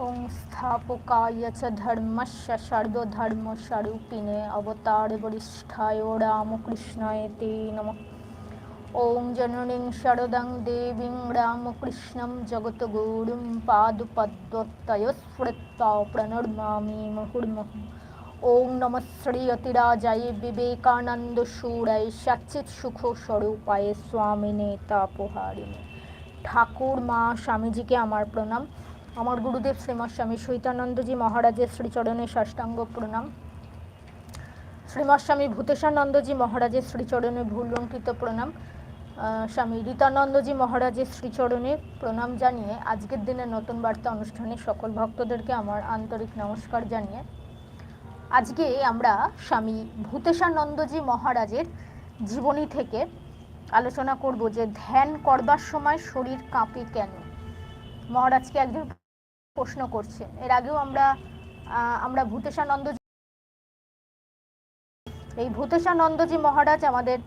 ওং স্থাপকায় চ ধর্মস্য সর্বধর্মস্বরূপিণে অবতার বরিষ্ঠায় রামকৃষ্ণয় তে নম ওং জননীং শরদং দেবীং রামকৃষ্ণম জগৎগুরুম পাদুপদ্বত্তয় স্ফুরত্বা প্রণর্মামি মুহুর্মুহ ওং নম শ্রী অতিরাজায় বিবেকানন্দ সুরায় সাচ্চিত সুখ স্বরূপায় স্বামিনে তাপহারিণী ঠাকুর মা, স্বামীজিকে আমার প্রণাম। আমার গুরুদেব শ্রীমৎ স্বামী সৈতানন্দজি মহারাজের শ্রীচরণে ষষ্ঠাঙ্গ প্রণাম। শ্রীমৎ স্বামী ভূতেশানন্দজি মহারাজের শ্রীচরণে ভুলঙ্কিত প্রণাম। স্বামী রীতানন্দজি মহারাজের শ্রীচরণে প্রণাম জানিয়ে আজকের দিনে নতুন বার্তা অনুষ্ঠানে সকল ভক্তদেরকে আমার আন্তরিক নমস্কার জানিয়ে আজকে আমরা স্বামী ভূতেশানন্দজি মহারাজের জীবনী থেকে আলোচনা করব যে ধ্যান করবার সময় শরীর কাঁপে কেন? মহারাজকে একজন প্রশ্ন করছে। এর আগেও আমরা আমরা ভূতেশানন্দ এই ভূতেশানন্দজি মহারাজ আমাদের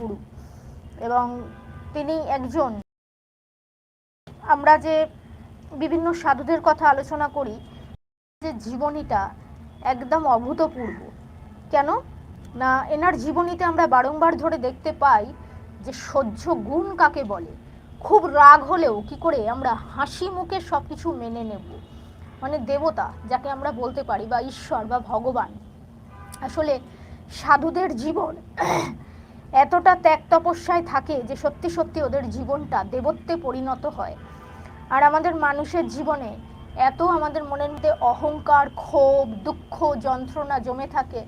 গুরু এবং তিনি একজন। আমরা যে বিভিন্ন সাধুদের কথা আলোচনা করি, যে জীবনীটা একদম অভূতপূর্ব। কেন? না, এনার জীবনীতে আমরা বারংবার ধরে দেখতে পাই যে সহ্য গুণ কাকে বলে? খুব রাগ হলেও কি করে আমরা হাসি মুখে সব কিছু মেনে নেব। মানে দেবতা, যাকে আমরা বলতে পারি বা ঈশ্বর বা ভগবান, আসলে সাধুদের জীবন এতটা ত্যাগ তপস্যায় থাকে যে সত্যি সত্যি ওদের জীবনটা দেবত্বে পরিণত হয়। আর আমাদের মানুষের জীবনে এত আমাদের মনের মধ্যে অহংকার, ক্ষোভ, দুঃখ, যন্ত্রণা জমে থাকে,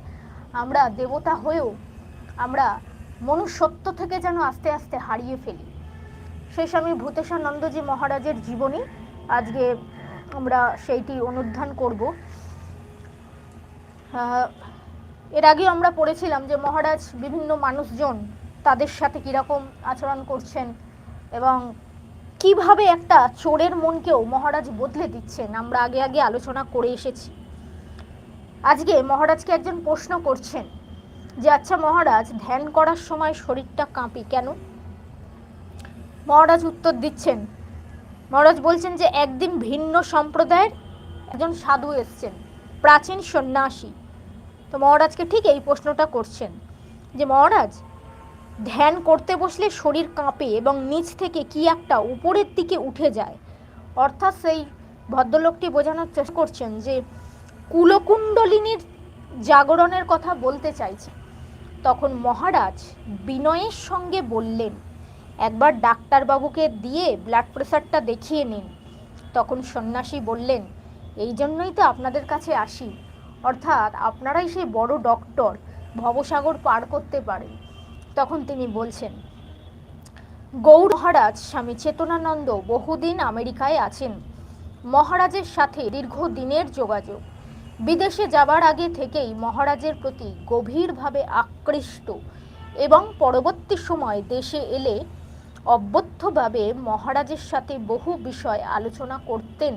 আমরা দেবতা হয়েও আমরা মনুষ্যত্ব থেকে যেন আস্তে আস্তে হারিয়ে ফেলি। সেই স্বামী ভূতেশানন্দজি মহারাজের জীবনী। আজকে আমরা সেইটি অনুধ্যান করব। এর আগেও আমরা পড়েছিলাম যে মহারাজ বিভিন্ন মানুষজন তাদের সাথে কীরকম আচরণ করছেন এবং কীভাবে একটা চোরের মনকেও মহারাজ বদলে দিচ্ছেন আমরা আগে আগে আলোচনা করে এসেছি। আজকে মহারাজকে একজন প্রশ্ন করছেন যে আচ্ছা মহারাজ, ধ্যান করার সময় শরীরটা কাঁপি কেন? মহারাজ উত্তর দিচ্ছেন। মহারাজ বলছেন যে একদিন ভিন্ন সম্প্রদায়ের একজন সাধু এসছেন, প্রাচীন সন্ন্যাসী। তো মহারাজকে ঠিক এই প্রশ্নটা করছেন যে মহারাজ, ধ্যান করতে বসলে শরীর কাঁপে এবং নিচ থেকে কি একটা উপরের দিকে উঠে যায়। অর্থাৎ সেই ভদ্রলোকটি বোঝানোর চেষ্টা করছেন যে কুলকুণ্ডলিনীর জাগরণের কথা বলতে চাইছে। তখন মহারাজ বিনয়ের সঙ্গে বললেন একবার ডাক্তারবাবুকে দিয়ে ব্লাড প্রেশারটা দেখিয়ে নিন। তখন সন্ন্যাসী বললেন, এই জন্যই তো আপনাদের কাছে আসি। অর্থাৎ আপনারাই সেই বড় ডক্টর ভবসাগর পার করতে পারেন। তখন তিনি বলছেন, গৌর মহারাজ, স্বামী চেতনানন্দ বহুদিন আমেরিকায় আছেন। মহারাজের সাথে দীর্ঘদিনের যোগাযোগ। বিদেশে যাবার আগে থেকেই মহারাজের প্রতি গভীরভাবে আকৃষ্ট এবং পরবর্তী সময় দেশে এলে অব্যর্থভাবে মহারাজের সাথে বহু বিষয় আলোচনা করতেন।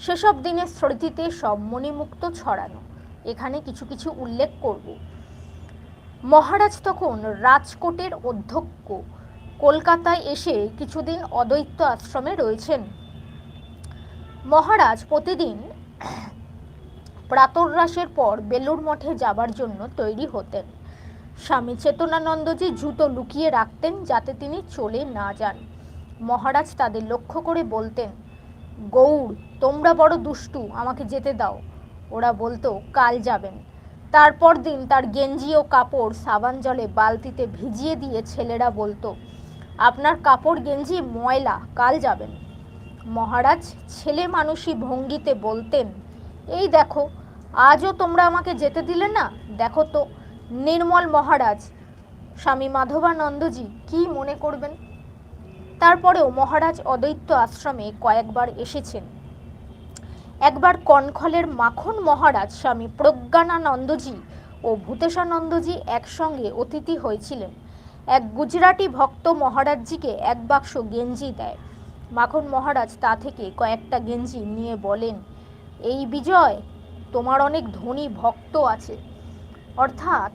সেসব দিনের স্মৃতিতে সব মণিমুক্ত ছড়ানো। এখানে কিছু কিছু উল্লেখ করব। মহারাজ তখন রাজকোটের অধ্যক্ষ। কলকাতায় এসে কিছুদিন অদ্বৈত আশ্রমে রয়েছেন। মহারাজ প্রতিদিন প্রাতরাসের পর বেলুর মঠে যাবার জন্য তৈরি হতেন। স্বামী চেতনানন্দজি জুতো লুকিয়ে রাখতেন যাতে তিনি চলে না যান। মহারাজ তাদের লক্ষ্য করে বলতেন গৌর তোমরা বড় দুষ্টু, আমাকে যেতে দাও। ওরা বলতো, কাল যাবেন। তারপর দিন তার গেঞ্জি ও কাপড় সাবান জলে বালতিতে ভিজিয়ে দিয়ে ছেলেরা বলতো, আপনার কাপড় গেঞ্জি ময়লা, কাল যাবেন। মহারাজ ছেলে মানুষই ভঙ্গিতে বলতেন, এই দেখো, আজও তোমরা আমাকে যেতে দিলে না? দেখো তো নির্মল মহারাজ, স্বামী মাধবানন্দজি কি মনে করবেন? তারপরেও মহারাজ অদ্বৈত আশ্রমে কয়েকবার এসেছেন। একবার কনখলের মাখন মহারাজ, স্বামী প্রজ্ঞানানন্দজি ও ভূতেশানন্দজি একসঙ্গে অতিথি হয়েছিলেন। এক গুজরাটি ভক্ত মহারাজজিকে এক বাক্স গেঞ্জি দেয়। মাখন মহারাজ তা থেকে কয়েকটা গেঞ্জি নিয়ে বলেন, এই বিজয়, তোমার অনেক ধনী ভক্ত আছে। অর্থাৎ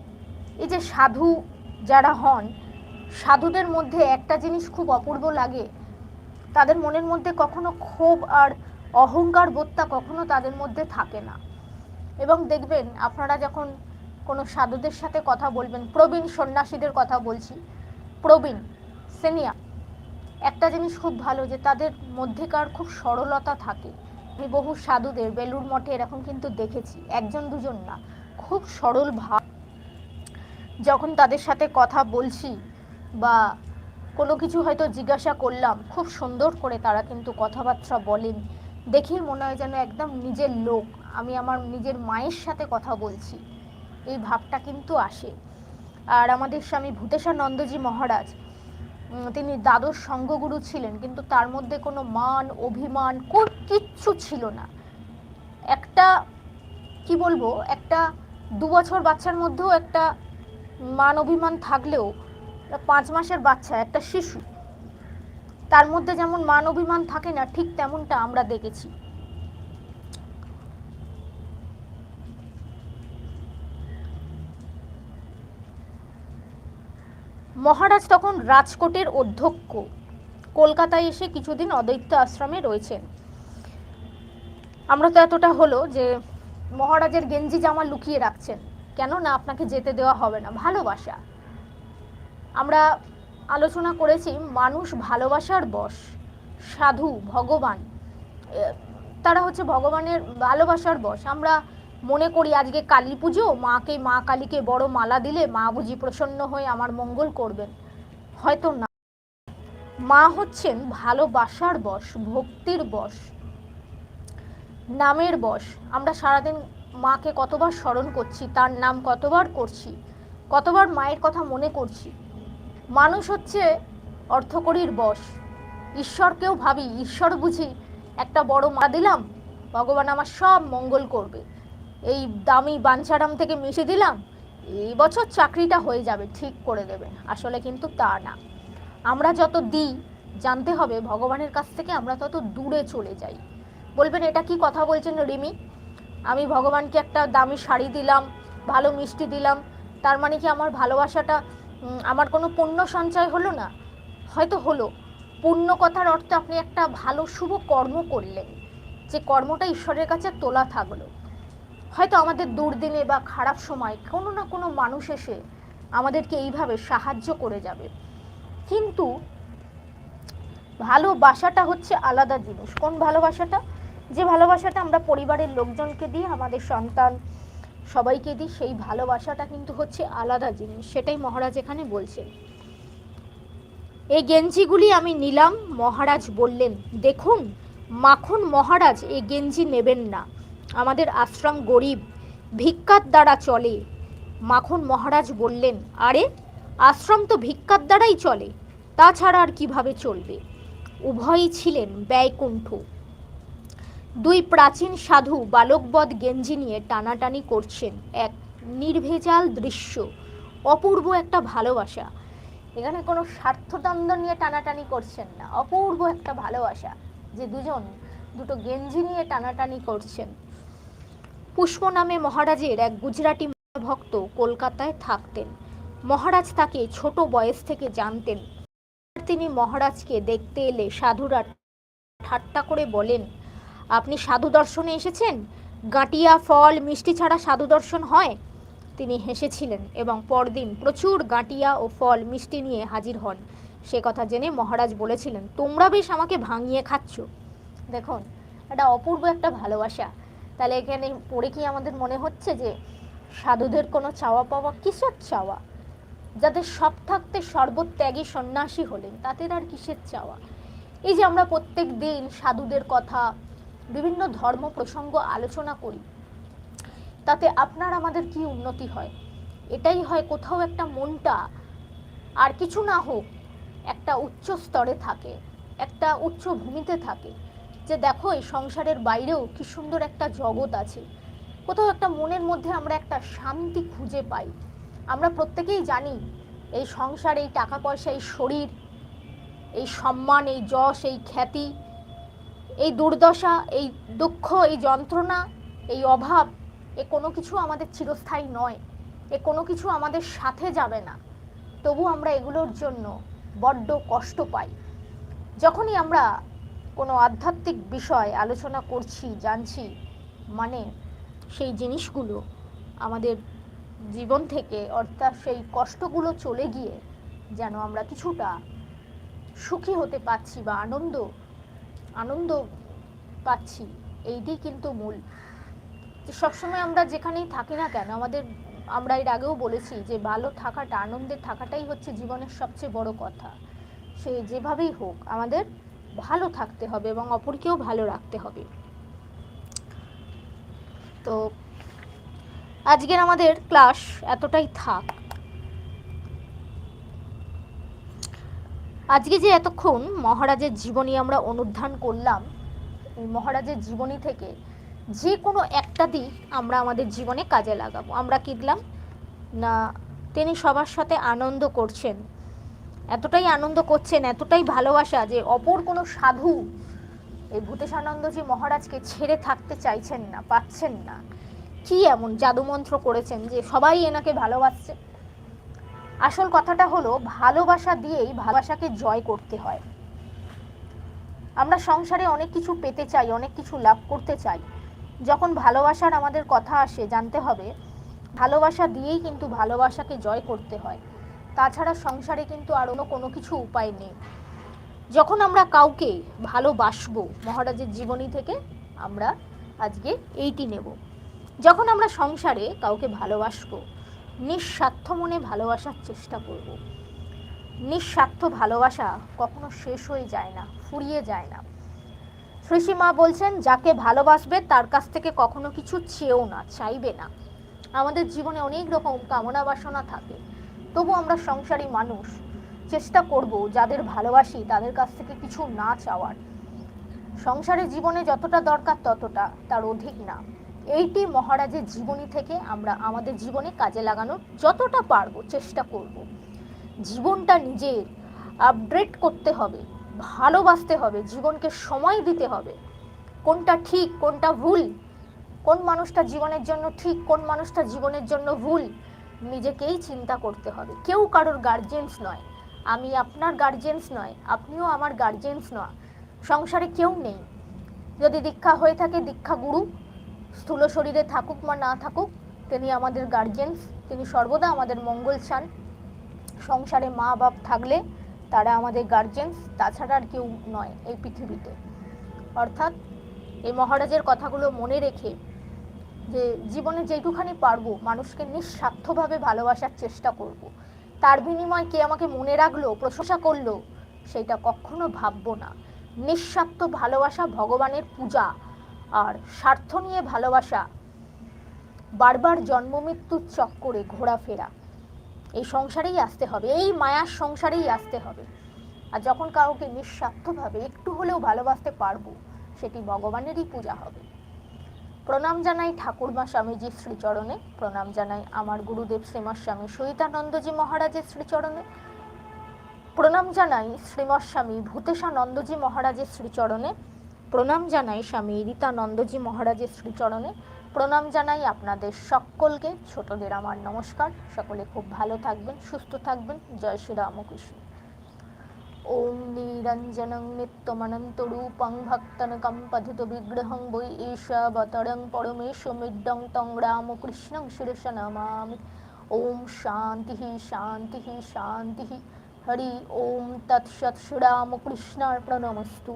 এই যে সাধু যারা হন, সাধুদের মধ্যে একটা জিনিস খুব অপূর্ব লাগে। তাদের মনের মধ্যে কখনো ক্ষোভ আর অহংকার বোধটা কখনো তাদের মধ্যে থাকে না। এবং দেখবেন, আপনারা যখন কোনো সাধুদের সাথে কথা বলবেন, প্রবীণ সন্ন্যাসীদের কথা বলছি, প্রবীণ সেনিয়া একটা জিনিস খুব ভালো যে তাদের মধ্যেকার খুব সরলতা থাকে। আমি বহু সাধুদের বেলুর মঠে এরকম কিন্তু দেখেছি, একজন দুজন না। খুব সরল ভাব। যখন তাদের সাথে কথা বলছি বা কোনো কিছু হয়তো জিজ্ঞাসা করলাম, খুব সুন্দর করে তারা কিন্তু কথাবার্তা বলেন। দেখেই মনে হয় যেন একদম নিজের লোক। আমি আমার নিজের মায়ের সাথে কথা বলছি। এই ভাবটা কিন্তু আসে। আর আমাদের স্বামী ভূতেশানন্দজি মহারাজ তিনি দ্বাদশ সঙ্গগুরু ছিলেন, কিন্তু তার মধ্যে কোনো মান, অভিমান, কোন কিচ্ছু ছিল না। একটা, কি বলব, একটা দু বছর বাচ্চার মধ্যেও একটা মান অভিমান থাকলেও পাঁচ মাসের বাচ্চা, একটা শিশু, তার মধ্যে যেমন মান অভিমান থাকে না, ঠিক তেমনটা আমরা দেখেছি। মহারাজ তখন রাজকোটের অধ্যক্ষ। কলকাতায় এসে কিছুদিন অদ্বৈত আশ্রমে রয়েছেন। আমরা তো এতটা হলো যে মহারাজের গেঞ্জি জামা লুকিয়ে রাখছেন। কেন না আপনাকে যেতে দেওয়া হবে না? ভালোবাসা। আমরা আলোচনা করেছি, মানুষ ভালোবাসার বশ, সাধু, ভগবান। তারা হচ্ছে ভগবানের ভালোবাসার বশ। আমরা মনে করি আজকে কালী পুজো, মাকে, মা কালীকে বড় মালা দিলে মা বুঝি প্রসন্ন হয়ে আমার মঙ্গল করবেন। হয়তো না। মা হচ্ছেন ভালোবাসার বশ, ভক্তির বশ। নামের বশ। আমরা সারাদিন মাকে কতবার স্মরণ করছি, তার নাম কতবার করছি, কতবার মায়ের কথা মনে করছি। মানুষ হচ্ছে অর্থকরীর বশ। ঈশ্বরকেও ভাবি, ঈশ্বর বুঝি একটা বড় মা দিলাম, ভগবান আমার সব মঙ্গল করবে। এই দামি বাঞ্ছারাম থেকে মিশে দিলাম, এই বছর চাকরিটা হয়ে যাবে, ঠিক করে দেবে। আসলে কিন্তু তা না। আমরা যত দিই, জানতে হবে ভগবানের কাছ থেকে আমরা তত দূরে চলে যাই। বলবেন, এটা কি কথা বলছেন রিমি? আমি ভগবানকে একটা দামি শাড়ি দিলাম, ভালো মিষ্টি দিলাম, তার মানে কি আমার ভালোবাসাটা আমার কোনো পুণ্য সঞ্চয় হলো না? হয়তো হলো। পুণ্য কথার অর্থ আপনি একটা ভালো, শুভ কর্ম করলেন। যে কর্মটা ঈশ্বরের কাছে তোলা থাকল। হয়তো আমাদের দুর্দিনে বা খারাপ সময় কোনো না কোনো মানুষ এসে আমাদেরকে এইভাবে সাহায্য করে যাবে। কিন্তু ভালোবাসাটা হচ্ছে আলাদা জিনিস। কোন ভালোবাসাটা? যে ভালোবাসাটা আমরা পরিবারের লোকজনকে দিই, আমাদের সন্তান সবাইকে দিই, সেই ভালোবাসাটা কিন্তু হচ্ছে আলাদা জিনিস। সেটাই মহারাজ এখানে বলছেন। এই গেঞ্জিগুলি আমি নিলাম, মহারাজ বললেন, দেখুন, মাখন মহারাজ এই গেঞ্জি নেবেন না। আমাদের আশ্রম গরিব, ভিক্ষার দ্বারা চলে। মাখন মহারাজ বললেন, আরে, আশ্রম তো ভিক্ষার দ্বারাই চলে, তাছাড়া আর কীভাবে চলবে? উভয়ই ছিলেন ব্যয়কুণ্ঠ। দুই প্রাচীন সাধু বালকবধ গেঞ্জি নিয়ে টানাটানি করছেন এক নির্ভেজাল দৃশ্য, অপূর্ব একটা ভালোবাসা। এখানে কোনো স্বার্থদ্বন্দ্ব নিয়ে টানাটানি করছেন না, অপূর্ব একটা ভালোবাসা যে দুজন দুটো গেঞ্জি নিয়ে টানাটানি করছেন। পুষ্প নামে মহারাজের এক গুজরাটি ভক্ত কলকাতায় থাকতেন। মহারাজ তাকে ছোট বয়স থেকে জানতেন। তিনি মহারাজকে দেখতে এলে সাধুরা ঠাট্টা করে বলেন আপনি সাধু দর্শনে এসেছেন? গাঁটিয়া ফল মিষ্টি ছাড়া সাধু দর্শন হয়? তিনি হেসেছিলেন এবং পরদিন প্রচুর গাঁটিয়া ও ফল মিষ্টি নিয়ে হাজির হন। সে কথা জেনে মহারাজ বলেছিলেন, তোমরা বেশ আমাকে ভাঙিয়ে খাচ্ছ। দেখুন, এটা অপূর্ব একটা ভালোবাসা। তাহলে এখানে পড়ে কি আমাদের মনে হচ্ছে যে সাধুদের কোনো চাওয়া পাওয়া কিসের চাওয়া? যাদের সব থাকতে সর্বত্যাগী সন্ন্যাসী হলেন তাদের আর কিসের চাওয়া? এই যে আমরা প্রত্যেক দিন সাধুদের কথা বিভিন্ন ধর্ম প্রসঙ্গ আলোচনা করি। তাতে আপনার আমাদের কি উন্নতি হয়? এটাই হয় কোথাও একটা মনটা আর কিছু না হোক একটা উচ্চ স্তরে থাকে, একটা উচ্চ ভূমিতে থাকে যে দেখো এই সংসারের বাইরেও কি সুন্দর একটা জগৎ আছে। কোথাও একটা মনের মধ্যে আমরা একটা শান্তি খুঁজে পাই। আমরা প্রত্যেকেই জানি এই সংসার, এই টাকা পয়সা, এই শরীর, এই সম্মান, এই যশ, এই খ্যাতি এই দুর্দশা, এই দুঃখ, এই যন্ত্রণা, এই অভাব, এ কোনো কিছু আমাদের চিরস্থায়ী নয়। এ কোনো কিছু আমাদের সাথে যাবে না। তবু আমরা এগুলোর জন্য বড্ড কষ্ট পাই। যখনই আমরা কোনো আধ্যাত্মিক বিষয় আলোচনা করছি, জানছি মানে সেই জিনিসগুলো আমাদের জীবন থেকে, অর্থাৎ সেই কষ্টগুলো চলে গিয়ে যেন আমরা কিছুটা সুখী হতে পারছি বা আনন্দ আনন্দ পাচ্ছি এইটি কিন্তু মূল। সবসময় আমরা যেখানেই থাকি না কেন, আমাদের, আমরা এর আগেও বলেছি যে ভালো থাকাটা, আনন্দের থাকাটাই হচ্ছে জীবনের সবচেয়ে বড় কথা। সে যেভাবেই হোক, আমাদের ভালো থাকতে হবে এবং অপরকেও ভালো রাখতে হবে। তো, আজকের আমাদের ক্লাস এতটাই থাক। আজকে যে এতক্ষণ মহারাজের জীবনী আমরা অনুধান করলাম, এই মহারাজের জীবনী থেকে যে কোনো একটা দিক আমরা আমাদের জীবনে কাজে লাগাবো। আমরা কি দিলাম? না, তিনি সবার সাথে আনন্দ করছেন। এতটাই আনন্দ করছেন, এতটাই ভালোবাসা যে অপর কোনো সাধু এই ভূতেশানন্দজি মহারাজকে ছেড়ে থাকতে চাইছেন না, পাচ্ছেন না। কি এমন জাদুমন্ত্র করেছেন যে সবাই এনাকে ভালোবাসছে? আসল কথাটা হলো, ভালোবাসা দিয়েই ভালোবাসাকে জয় করতে হয়। আমরা সংসারে অনেক কিছু পেতে চাই, অনেক কিছু লাভ করতে চাই। যখন ভালোবাসার আমাদের কথা আসে, জানতে হবে, ভালোবাসা দিয়েই কিন্তু ভালোবাসাকে জয় করতে হয়। তাছাড়া সংসারে কিন্তু আর অন্য কোনো কিছু উপায় নেই। যখন আমরা কাউকে ভালোবাসবো, মহারাজের জীবনী থেকে আমরা আজকে এইটি নেব। যখন আমরা সংসারে কাউকে ভালোবাসবো নিঃস্বার্থ মনে ভালোবাসার চেষ্টা করব। নিঃস্বার্থ ভালোবাসা কখনো শেষ হয়ে যায় না, ফুরিয়ে যায় না। শ্রীষী মা বলছেন, যাকে ভালোবাসবে, তার কাছ থেকে কখনো কিছু চেয়েও না, চাইবে না। আমাদের জীবনে অনেক রকম কামনা বাসনা থাকে। তবু আমরা সংসারী মানুষ। চেষ্টা করব যাদের ভালোবাসি, তাদের কাছ থেকে কিছু না চাওয়ার। সংসারের জীবনে যতটা দরকার ততটা, তার অধিক না। এইটি মহারাজের জীবনী থেকে আমরা আমাদের জীবনে কাজে লাগানোর যতটা পারব চেষ্টা করব। জীবনটা নিজের আপডেট করতে হবে, ভালোবাসতে হবে, জীবনকে সময় দিতে হবে। কোনটা ঠিক, কোনটা ভুল, কোন মানুষটা জীবনের জন্য ঠিক, কোন মানুষটা জীবনের জন্য ভুল, নিজেকেই চিন্তা করতে হবে। কেউ কারোর গার্জেন্স নয়, আমি আপনার গার্জেন্স নয়, আপনিও আমার গার্জেন্স নয়, সংসারে কেউ নেই। যদি দীক্ষা হয়ে থাকে, দীক্ষা গুরু স্থূল শরীরে থাকুক বা না থাকুক, তিনি আমাদের গার্জেন্স তিনি সর্বদা আমাদের মঙ্গল চান সংসারে মা বাপ থাকলে তারা আমাদের গার্জেন্স তাছাড়া আর কেউ নয় এই পৃথিবীতে। অর্থাৎ এই মহারাজের কথাগুলো মনে রেখে যে জীবনে যেটুখানি পারব, মানুষকে নিঃস্বার্থভাবে ভালোবাসার চেষ্টা করব। তার বিনিময়ে কে আমাকে মনে রাখল, প্রশংসা করল, সেটা কখনো ভাববো না। নিঃস্বার্থ ভালোবাসা ভগবানের পূজা। আর স্বার্থ নিয়ে ভালোবাসা। বারবার জন্ম মৃত্যুর চক্করে ঘোরাফেরা। এই সংসারেই আসতে হবে, এই মায়ার সংসারেই আসতে হবে। আর যখন কাউকে নিঃস্বার্থভাবে একটু হলেও ভালোবাসতে পারব, সেটি ভগবানেরই পূজা হবে। প্রণাম জানাই ঠাকুরমা স্বামীজির শ্রীচরণে, প্রণাম জানাই আমার গুরুদেব শ্রীমৎ স্বামী সহিতানন্দজি মহারাজের শ্রীচরণে। প্রণাম জানাই শ্রীমৎ স্বামী ভূতেশানন্দজি মহারাজের শ্রীচরণে প্রণাম জানাই স্বামী রীতানন্দজি মহারাজের শ্রীচরণে। প্রণাম জানাই আপনাদের সকলকে। ছোটদের আমার নমস্কার। সকলে খুব ভালো থাকবেন, সুস্থ থাকবেন। জয় শ্রী রামকৃষ্ণ। ওম নিরঞ্জনং নিত্যমনন্তরূপং ভক্তনকম পথিত বিগ্রহং বৈ ঈশাবতরং পরমেশ্বমিড্ডং তং রামকৃষ্ণং শিরস নমামি। ওম শান্তি শান্তি শান্তি। হরি ওম তৎসৎ শ্রীরামকৃষ্ণার্পণমস্তু